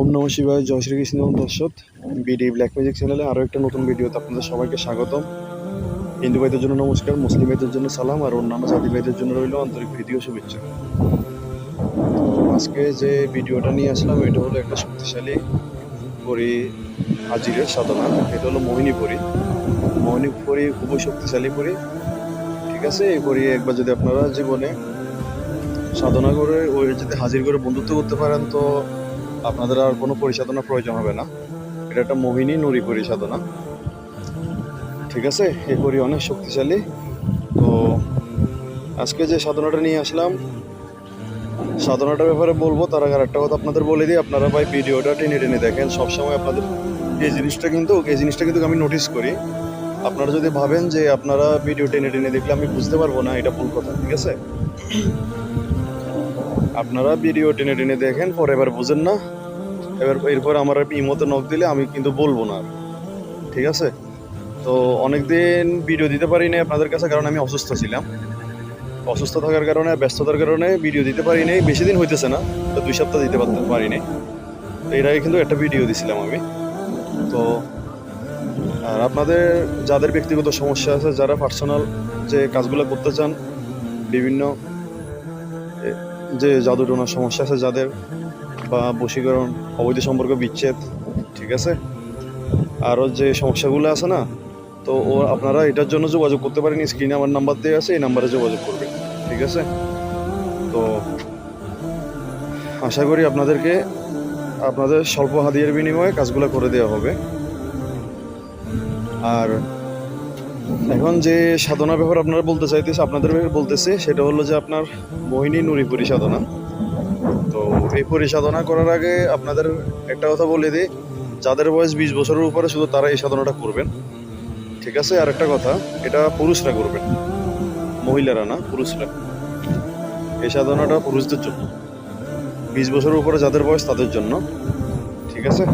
ওম নম শিবায়, জয় শ্রীকৃষ্ণ দর্শক BD black magic চ্যানেলে আরও একটা নতুন ভিডিওতে আপনাদের সবাইকে স্বাগতম। হিন্দু ভাইদের জন্য নমস্কার, মুসলিম ভাইদের জন্য সালাম, আর অন্যান্য জাতি ভাইদের জন্য রইল আন্তরিক ভিডিও শুভেচ্ছা। আজকে যে ভিডিওটা নিয়ে আসলাম, এটা হলো একটা শক্তিশালী পরি হাজিরের সাধনা। এটা হলো মোহিনী পরি। মোহিনী পরি খুবই শক্তিশালী পরি। ঠিক আছে? এই পরি একবার যদি আপনারা জীবনে সাধনা করে ওই যদি হাজির করে বন্ধুত্ব করতে পারেন, তো আপনাদের আর কোনো পরিসাধনা প্রয়োজন হবে না। এটা একটা মোহিনী নুরি পরিসাধনা ঠিক আছে? এই পরি অনেক শক্তিশালী। তো আজকে যে সাধনাটা নিয়ে আসলাম, সাধনাটার ব্যাপারে বলব, তার আগে একটা কথা আপনাদের বলে দিই। আপনারা ভাই ভিডিওটা টেনে টেনে দেখেন, সবসময় আপনাদের এই জিনিসটা কিন্তু, এই জিনিসটা কিন্তু আমি নোটিস করি। আপনারা যদি ভাবেন যে আপনারা ভিডিও টেনে টেনে দেখলে আমি বুঝতে পারব না, এটা ভুল কথা, ঠিক আছে? আপনারা ভিডিও টেনে টেনে দেখেন, পরে এবার বুঝেন না। এবার এরপর আমার ইমোতে নখ দিলে আমি কিন্তু বলব না। ঠিক আছে? তো অনেক দিন ভিডিও দিতে পারি নাই আপনাদের কাছে, কারণ আমি অসুস্থ ছিলাম। অসুস্থ থাকার কারণে, ব্যস্ততার কারণে ভিডিও দিতে পারি নাই বেশি দিন হইতেছে না, তো দুই সপ্তাহ দিতে পারতে পারি নাই তো এর আগে কিন্তু একটা ভিডিও দিছিলাম আমি। তো আর আপনাদের যাদের ব্যক্তিগত সমস্যা আছে, যারা পার্সোনাল যে কাজগুলো করতে চান, বিভিন্ন যে জাদু টোনার সমস্যা আছে যাদের বা বশীকরণ, অবৈধ সম্পর্ক, বিচ্ছেদ, ঠিক আছে? আরও যে সমস্যাগুলো আছে না, তো ও আপনারা এটার জন্য যোগাযোগ করতে পারেন। স্ক্রিনে আমার নাম্বার দেওয়া আছে, এই নাম্বারে যোগাযোগ করবেন, ঠিক আছে? তো আশা করি আপনাদেরকে, আপনাদের স্বল্প হাদিয়ার বিনিময়ে কাজগুলো করে দেওয়া হবে। আর এখন যে সাধনা ব্যাপার আপনারা বলতে চাইতেছে, আপনাদের ব্যাপারে বলতেছে, সেটা হলো যে আপনার মোহিনী নুরিপুরি সাধনা তো এই পরিসাধনা করার আগে আপনাদের একটা কথা বলে দিই, যাদের বয়স বিশ বছরের উপরে শুধু তারা এই সাধনাটা করবেন। ঠিক আছে? আর একটা কথা, এটা পুরুষরা করবেন। মহিলারা না, পুরুষরা। এই সাধনাটা পুরুষদের জন্য। বিশ বছরের উপরে যাদের বয়স তাদের জন্য। ঠিক আছে?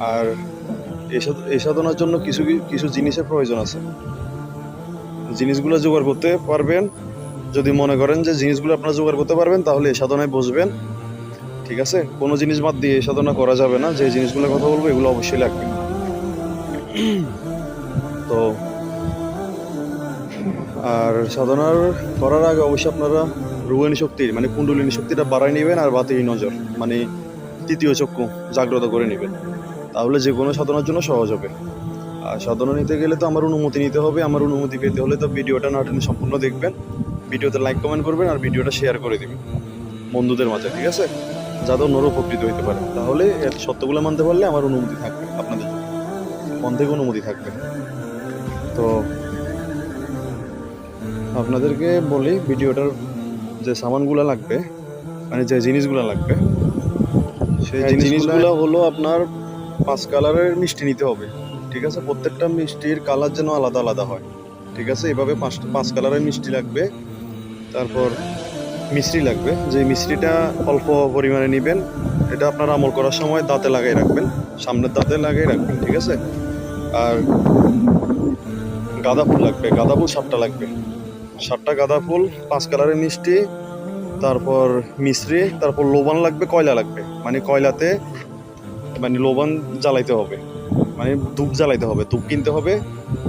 আর এই সাধ- এই সাধনার জন্য কিছু কিছু জিনিসের প্রয়োজন আছে। জিনিসগুলো জোগাড় করতে পারবেন। যদি মনে করেন যে জিনিসগুলো আপনারা জোগাড় করতে পারবেন, তাহলে এই সাধনায় বসবেন। ঠিক আছে? কোনো জিনিস বাদ দিয়ে এই সাধনা করা যাবে না। যে জিনিসগুলোর কথা বলব, এগুলো অবশ্যই লাগবে। তো, আর সাধনার করার আগে অবশ্যই আপনারা রুহানি শক্তি মানে কুণ্ডলিনী শক্তিটা বাড়ায় নেবেন আর বাতিল নজর মানে তৃতীয় চক্ষু জাগ্রত করে নেবেন। তাহলে যে কোনো সাধনার জন্য সহজ হবে। আর সাধনা নিতে গেলে তো আমার অনুমতি নিতে হবে আমার অনুমতি পেতে হলে তো ভিডিওটা না টেনে সম্পূর্ণ দেখবেন। ভিডিওতে লাইক কমেন্ট করবেন আর ভিডিওটা শেয়ার করে দেবেন। বন্ধুদের মাঝে ঠিক আছে? যাতে অন্যরা উপকৃত হতে পারে। তাহলে এর সত্যগুলো মানতে পারলে আমার অনুমতি থাকবে আপনাদের জন্য। মন থেকে অনুমতি থাকবে। তো আপনাদেরকে বলি ভিডিওটার যে সামানগুলো লাগবে মানে যে জিনিসগুলো লাগবে সেই জিনিসগুলো হলো আপনার পাঁচ কালারের মিষ্টি নিতে হবে, ঠিক আছে? প্রত্যেকটা মিষ্টির কালার যেন আলাদা আলাদা হয়, ঠিক আছে? এভাবে পাঁচ পাঁচ কালারের মিষ্টি লাগবে, তারপর মিশ্রি লাগবে। যে মিশ্রিটা অল্প পরিমাণে নেবেন, এটা আপনার আমল করার সময় দাঁতে লাগাই রাখবেন, সামনের দাঁতে লাগাই রাখবেন, ঠিক আছে? আর গাঁদা ফুল লাগবে, গাঁদা ফুল সাতটা লাগবে। সাতটা গাঁদা ফুল, পাঁচ কালারের মিষ্টি, তারপর মিশ্রি তারপর লোবান লাগবে, কয়লা লাগবে। মানে কয়লাতে মানে লোবান জ্বালাইতে হবে। মানে ধূপ জ্বালাইতে হবে। ধূপ কিনতে হবে,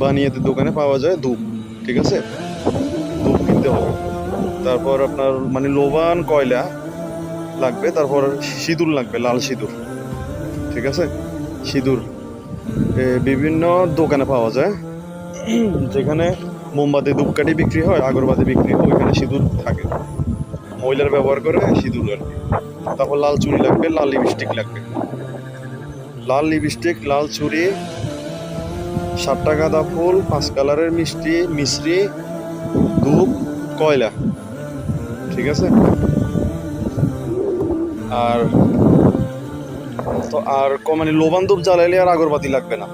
বানিয়েতে দোকানে পাওয়া যায় ধূপ, ঠিক আছে? ধূপ কিনতে হবে। তারপর আপনার মানে লোবান কয়লা লাগবে, তারপর সিঁদুর লাগবে, লাল সিঁদুর, ঠিক আছে? সিঁদুর বিভিন্ন দোকানে পাওয়া যায়। যেখানে মোমবাতি ধূপকাঠি বিক্রি হয়, আগরবাতি বিক্রি হয়, ওইখানে সিঁদুর থাকে। মহিলার ব্যবহার করে সিঁদুর আর কি। তারপর লাল চুড়ি লাগবে, লাল লিপস্টিক লাগবে। লাল লিপস্টিক, লাল চুড়ি সাতটা গাঁদা ফুল, পাঁচ কালারের মিষ্টি মিশ্রি ধূপ, কয়লা। ঠিক আছে? আর তো আর মানে লোবান ধূপ জ্বালাইলে আর আগরবাতি লাগবে না।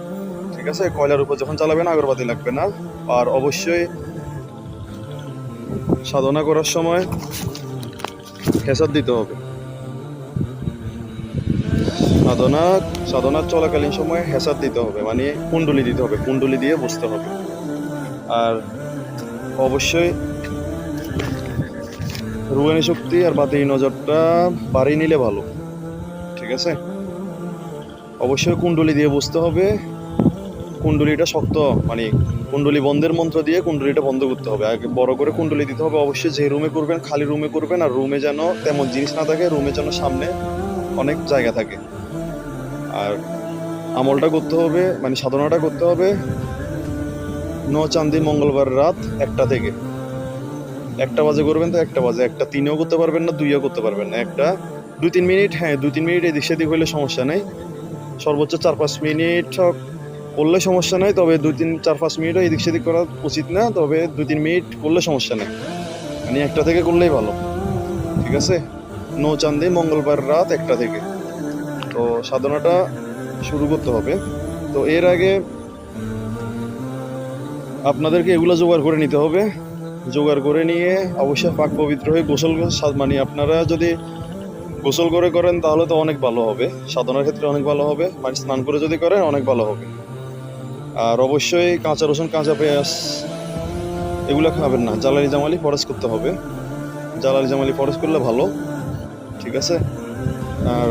ঠিক আছে? কয়লার উপর যখন জ্বালাবেন, আগরবাতি লাগবে না। আর অবশ্যই সাধনা করার সময় হেসাদ দিতে হবে। সাধনা সাধনার চলাকালীন সময় হেসাদ দিতে হবে মানে কুণ্ডলি দিতে হবে, কুণ্ডলি দিয়ে বসতে হবে। আর অবশ্যই রুহানি শক্তি আর বাতি নজরটা বাড়িয়ে নিলে ভালো, ঠিক আছে? অবশ্যই কুণ্ডলি দিয়ে বুঝতে হবে, কুণ্ডলিটা শক্ত মানে কুণ্ডলি বন্ধের মন্ত্র দিয়ে কুণ্ডলিটা বন্ধ করতে হবে। আগে বড় করে কুণ্ডলি দিতে হবে, অবশ্যই যে রুমে করবেন, খালি রুমে করবেন, আর রুমে যেন তেমন জিনিস না থাকে, রুমে যেন সামনে অনেক জায়গা থাকে। আর আমলটা করতে হবে মানে সাধনাটা করতে হবে ন চান্দি মঙ্গলবার রাত একটা থেকে। একটা বাজে করবেন তো একটা বাজে, একটা তিনেও করতে পারবেন না, দুইও করতে পারবেন না। একটা, দুই তিন মিনিট হ্যাঁ দুই তিন মিনিট এদিক সেদিক হলে সমস্যা নেই। সর্বোচ্চ চার পাঁচ মিনিট করলে সমস্যা নেই, তবে দুই তিন, চার পাঁচ মিনিটও এদিক সেদিক করা উচিত না, তবে দুই তিন মিনিট করলে সমস্যা নেই। মানে একটা থেকে করলেই ভালো। ঠিক আছে? নো চান্দি মঙ্গলবার রাত একটা থেকে। তো সাধনাটা শুরু করতে হবে। তো এর আগে আপনাদেরকে এগুলো জোগাড় করে নিতে হবে। জোগাড় করে নিয়ে অবশ্যই পাক পবিত্র হয়ে গোসল মানে আপনারা যদি গোসল করে করেন তাহলে তো অনেক ভালো হবে। সাধনার ক্ষেত্রে অনেক ভালো হবে। মানে স্নান করে যদি করেন অনেক ভালো হবে। আর অবশ্যই কাঁচা রসুন কাঁচা পেঁয়াজ এগুলো খাবেন না। জ্বালালি জামালি ফরেজ করতে হবে। জ্বালালি জামালি ফরেজ করলে ভালো। ঠিক আছে? আর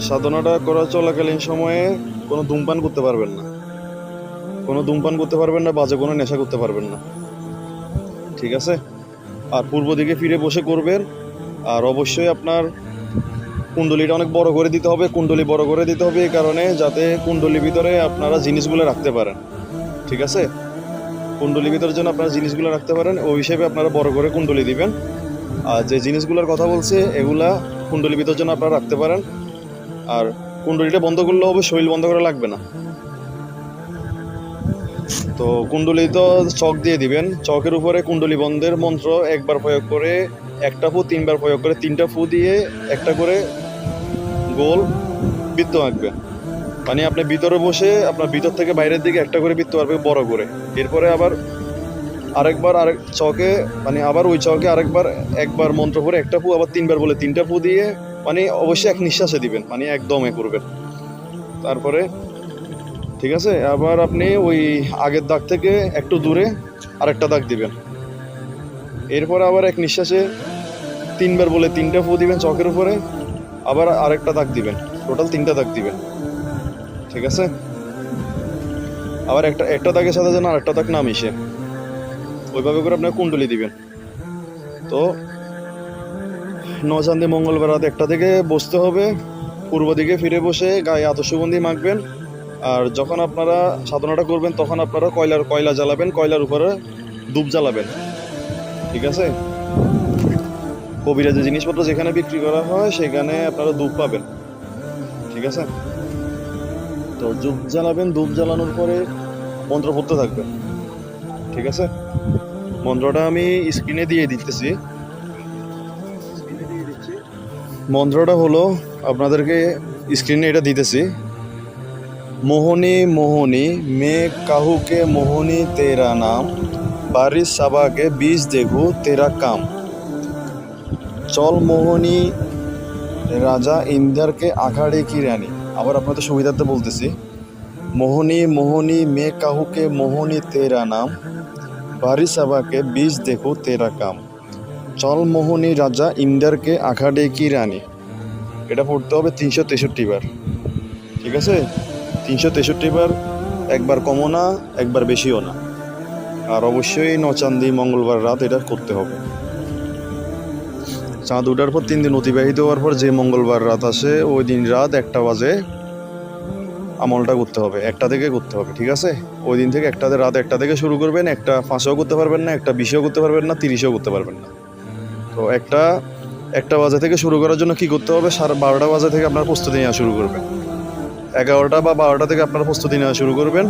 সাধনাটা করা চলাকালীন সময়ে কোনো ধূমপান করতে পারবেন না। কোনো ধূমপান করতে পারবেন না, বাজে কোনো নেশা করতে পারবেন না। ঠিক আছে? আর পূর্ব দিকে ফিরে বসে করবেন। আর অবশ্যই আপনার কুণ্ডলিটা অনেক বড় করে দিতে হবে, কুণ্ডলি বড় করে দিতে হবে এই কারণে যাতে কুণ্ডলির ভিতরে আপনারা জিনিসগুলো রাখতে পারেন। ঠিক আছে? কুণ্ডলির ভিতরে যেন আপনারা জিনিসগুলো রাখতে পারেন, ওই হিসেবে আপনারা বড় করে কুণ্ডলি দিবেন। আর যে জিনিসগুলোর কথা বলছে, এগুলা কুণ্ডলির ভিতর যেন আপনারা রাখতে পারেন। আর কুণ্ডলিটা বন্ধ করলে হবে শরীর বন্ধ করা লাগবে না। তো কুণ্ডলি তো চক দিয়ে দিবেন। চকের উপরে কুণ্ডলি বন্ধের মন্ত্র একবার প্রয়োগ করে একটা ফু, তিনবার প্রয়োগ করে তিনটা ফু দিয়ে একটা করে গোল বৃত্ত আঁকবেন। মানে আপনি ভিতরে বসে আপনার ভিতর থেকে বাইরের দিকে একটা করে বৃত্ত আঁকবে বড় করে। এরপরে আবার আরেকবার আরেক চকে মানে আবার ওই চকে আরেকবার একবার মন্ত্র করে একটা ফু, আবার তিনবার বলে তিনটা ফু দিয়ে মানে অবশ্যই এক নিঃশ্বাসে দিবেন মানে একদমে করবেন। তারপরে, ঠিক আছে? আবার আপনি ওই আগের দাগ থেকে একটু দূরে আরেকটা দাগ দিবেন। এরপরে আবার এক নিঃশ্বাসে তিনবার বলে তিনটা ফু দিবেন চকের উপরে, আবার আরেকটা দাগ দিবেন। টোটাল তিনটা দাগ দিবেন। ঠিক আছে? আবার একটা একটা দাগের সাথে যেন আরেকটা দাগ না মিশে। ওইভাবে করে আপনার কুণ্ডলি দিবেন। তো নচান্দি মঙ্গলবার রাত একটা থেকে বসতে হবে, পূর্ব দিকে ফিরে বসে গায়ে আতসুগন্ধি মাখবেন। আর যখন আপনারা সাধনাটা করবেন, তখন আপনারা কয়লার কয়লা জ্বালাবেন, কয়লার উপরে ধূপ জ্বালাবেন। ঠিক আছে? কবিরা যে জিনিসপত্র যেখানে বিক্রি করা হয়, সেখানে আপনারা ধূপ পাবেন। ঠিক আছে? তো ধূপ জ্বালাবেন ধূপ জ্বালানোর পরে মন্ত্র পড়তে থাকবেন ঠিক আছে? মন্ত্রটা আমি স্ক্রিনে দিয়ে দিতেছি। মন্ত্রটা হলো, আপনাদেরকে স্ক্রিনে এটা দিতেছি। মোহনী মোহনী, মে কাহুকে মোহনী তেরা নাম, বারিশ সাবাকে বীজ দেখু তেরা কাম। চল মোহনী, রাজা ইন্দারকে আঘাড়ে কি রানী? আবার আপনাদের সুবিধার্থে বলতেছি। মোহনী মোহনী, মে কাহুকে মোহনী তেরা নাম বারি সাবাকে বীজ দেখো তেরা কাম। চল মোহনী রাজা ইন্দ্রকে আখাড়ে কি রানী? এটা পড়তে হবে তিনশো তেষট্টি বার। ঠিক আছে? তিনশো তেষট্টি বার, একবার কমও না, একবার বেশিও না। আর অবশ্যই নচান্দি মঙ্গলবার রাত এটা করতে হবে। চাঁদ উঠার পর তিন দিন অতিবাহিত হওয়ার পর যে মঙ্গলবার রাত আসে, ওই দিন রাত একটা বাজে আমলটা করতে হবে, একটা থেকে করতে হবে, ঠিক আছে? ওই দিন থেকে একটা রাত একটা থেকে শুরু করবেন, একটা পাঁচেও করতে পারবেন না, একটা বিশেও করতে পারবেন না, তিরিশেও করতে পারবেন না। তো একটা একটা বাজে থেকে শুরু করার জন্য কি করতে হবে? সাড়ে বারোটা বাজে থেকে আপনার প্রস্তুতি নেওয়া শুরু করবেন। এগারোটা বা বারোটা থেকে আপনার প্রস্তুতি নেওয়া শুরু করবেন।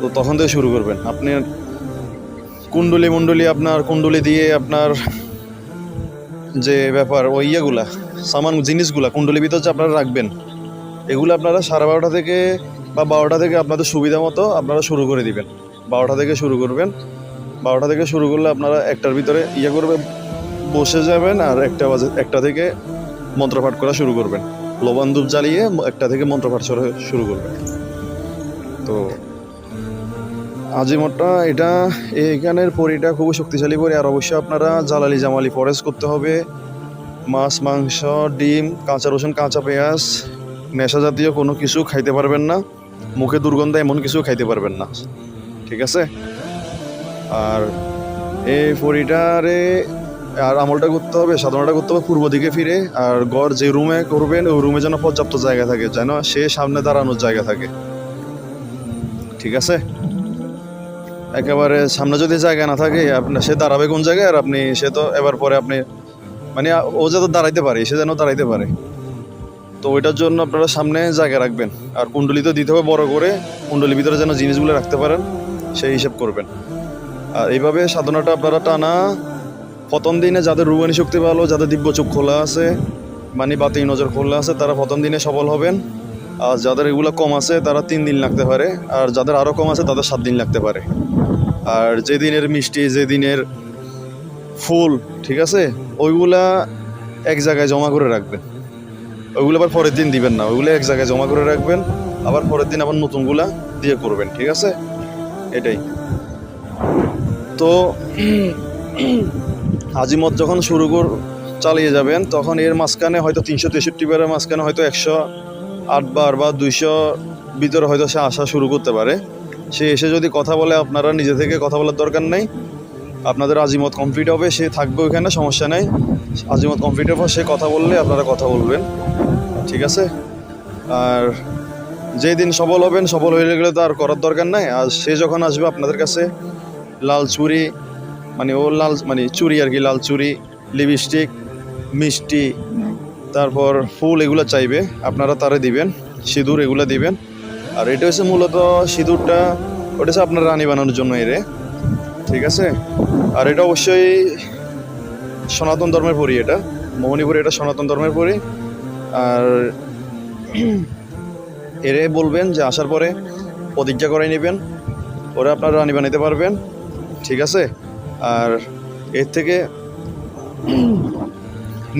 তো তখন থেকে শুরু করবেন। আপনি কুণ্ডলি মুন্ডলি আপনার, কুণ্ডলি দিয়ে আপনার যে ব্যাপার, ওই ইয়েগুলা, সামান জিনিসগুলা কুণ্ডলির ভিতর যে আপনারা রাখবেন, এগুলো আপনারা সাড়ে বারোটা থেকে বা বারোটা থেকে আপনাদের সুবিধা মতো আপনারা শুরু করে দিবেন। বারোটা থেকে শুরু করবেন। বারোটা থেকে শুরু করলে আপনারা একটার ভিতরে ইয়ে করবে, বসে যাবেন আর একটা বাজে, একটা থেকে মন্ত্রপাঠ করা শুরু করবেন। লবণ ধূপ জ্বালিয়ে একটা থেকে মন্ত্রপাঠ শুরু করবেন। তো আজিমতটা এটা, এখানের পরিটা খুবই শক্তিশালী পরি, আর অবশ্যই আপনারা জালালি জামালি ফরেস্ট করতে হবে। মাছ, মাংস, ডিম, কাঁচা রসুন, কাঁচা পেঁয়াজ, নেশা জাতীয় কোনো কিছু খাইতে পারবেন না। মুখে দুর্গন্ধ এমন কিছু খাইতে পারবেন না। ঠিক আছে? আর এই পরিটারে আর আমলটা করতে হবে, সাধনাটা করতে হবে পূর্ব দিকে ফিরে। আর গড় যে রুমে করবেন, ওই রুমে যেন পর্যাপ্ত জায়গা থাকে, যেন সে সামনে দাঁড়ানোর জায়গা থাকে। ঠিক আছে? একেবারে সামনে যদি জায়গা না থাকে আপনার সে দাঁড়াবে কোন জায়গায়? আর আপনি, সে তো এবার পরে আপনি মানে ও যাতে দাঁড়াইতে পারে, সে যেন দাঁড়াইতে পারে। তো ওইটার জন্য আপনারা সামনে জায়গা রাখবেন। আর কুণ্ডলি তো দিতে হবে বড় করে, কুণ্ডলির ভিতরে যেন জিনিসগুলো রাখতে পারেন, সেই হিসাব করবেন। আর এইভাবে সাধনাটা আপনারা টানা। প্রথম দিনে যাদের রুবানি শক্তি ভালো, যাদের দিব্য চোখ খোলা আছে মানে বাতি নজর খোলা আছে, তারা প্রথম দিনে সফল হবেন। আর যাদের এগুলো কম আছে, তারা তিন দিন লাগতে পারে। আর যাদের আরও কম আছে, তাদের সাত দিন লাগতে পারে। আর যে দিনের মিষ্টি যে দিনের ফুল, ঠিক আছে, ওইগুলা এক জায়গায় জমা করে রাখবেন। ওইগুলো আবার পরের দিন দিবেন না, ওইগুলো এক জায়গায় জমা করে রাখবেন। আবার পরের দিন আবার নতুনগুলা দিয়ে করবেন, ঠিক আছে? এটাই। তো আজিমত যখন শুরু কর চালিয়ে যাবেন, তখন এর মাঝখানে হয়তো তিনশো তেষট্টি বারের মাঝখানে হয়তো একশো আট বার বা দুইশো ভিতরে হয়তো সে আসা শুরু করতে পারে। সে এসে যদি কথা বলে, আপনারা নিজে থেকে কথা বলার দরকার নেই। আপনাদের আজিমত কমপ্লিট হবে, সে থাকবে ওইখানে, সমস্যা নেই। আজিমত কমপ্লিট পর সে কথা বললে আপনারা কথা বলবেন। ঠিক আছে? আর যেই দিন সফল হবেন সবল হয়ে গেলে তো আর করার দরকার নাই। আর সে যখন আসবে আপনাদের কাছে লাল চুড়ি মানে ও লাল মানে চুড়ি আর কি, লাল চুড়ি লিপস্টিক মিষ্টি, তারপর ফুল এগুলো চাইবে, আপনারা তারে দিবেন, সিঁদুর এগুলো দিবেন। আর এটা হচ্ছে মূলত সিঁদুরটা, ওটা হচ্ছে আপনার রানী বানানোর জন্য এরে, ঠিক আছে? আর এটা অবশ্যই সনাতন ধর্মের পরি এটা মোহনীপুরি এটা সনাতন ধর্মের পরি। আর এরে বলবেন যে আসার পরে প্রতিজ্ঞা করে নেবেন ওরা আপনারা রানী বানাইতে পারবেন। ঠিক আছে? আর এর থেকে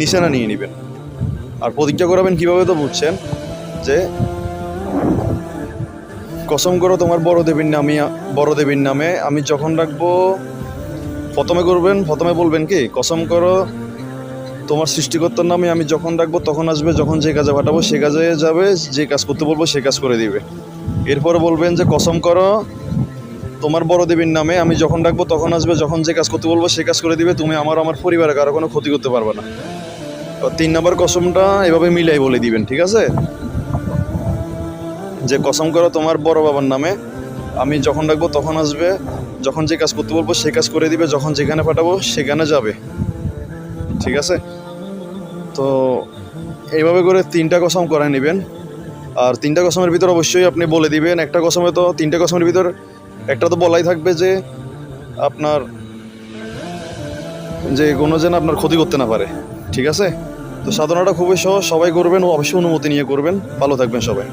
নিশানা নিয়ে নেবেন। আর প্রতিজ্ঞা করাবেন কীভাবে তো বুঝছেন যে কসম করো তোমার বড় দেবীর নামে বড় দেবীর নামে আমি যখন রাখব প্রথমে করবেন, প্রথমে বলবেন কি, কসম করো, তোমার সৃষ্টিকর্তার নামে আমি যখন রাখব তখন আসবে, যখন যে কাজে পাঠাবো, সে কাজে যাবে, যে কাজ করতে বলব, সে কাজ করে দিবে। এরপর বলবেন যে কসম করো তোমার বড় দেবীর নামে আমি যখন ডাকবো তখন আসবে, যখন যে কাজ করতে বলব সে কাজ করে দিবে, তুমি আমার আমার পরিবারে কারও কোনো ক্ষতি করতে পারবে না। তিন নম্বর কসমটা এভাবে মিলাই বলে দিবেন, ঠিক আছে? যে কসম করো তোমার বড় বাবার নামে আমি যখন ডাকবো তখন আসবে, যখন যে কাজ করতে বলব সে কাজ করে দিবে, যখন যেখানে পাঠাবো সেখানে যাবে। ঠিক আছে? তো এইভাবে করে তিনটা কসম করায় নেবেন। আর তিনটা কসমের ভিতর অবশ্যই আপনি বলে দিবেন, একটা কসমে তো তিনটা কসমের ভিতর একটা তো বলাই থাকবে যে আপনার যে কোনো যেন আপনার ক্ষতি করতে না পারে, ঠিক আছে? তো সাধনাটা খুবই সহজ, সবাই করবেন, ও অবশ্যই অনুমতি নিয়ে করবেন। ভালো থাকবেন সবাই।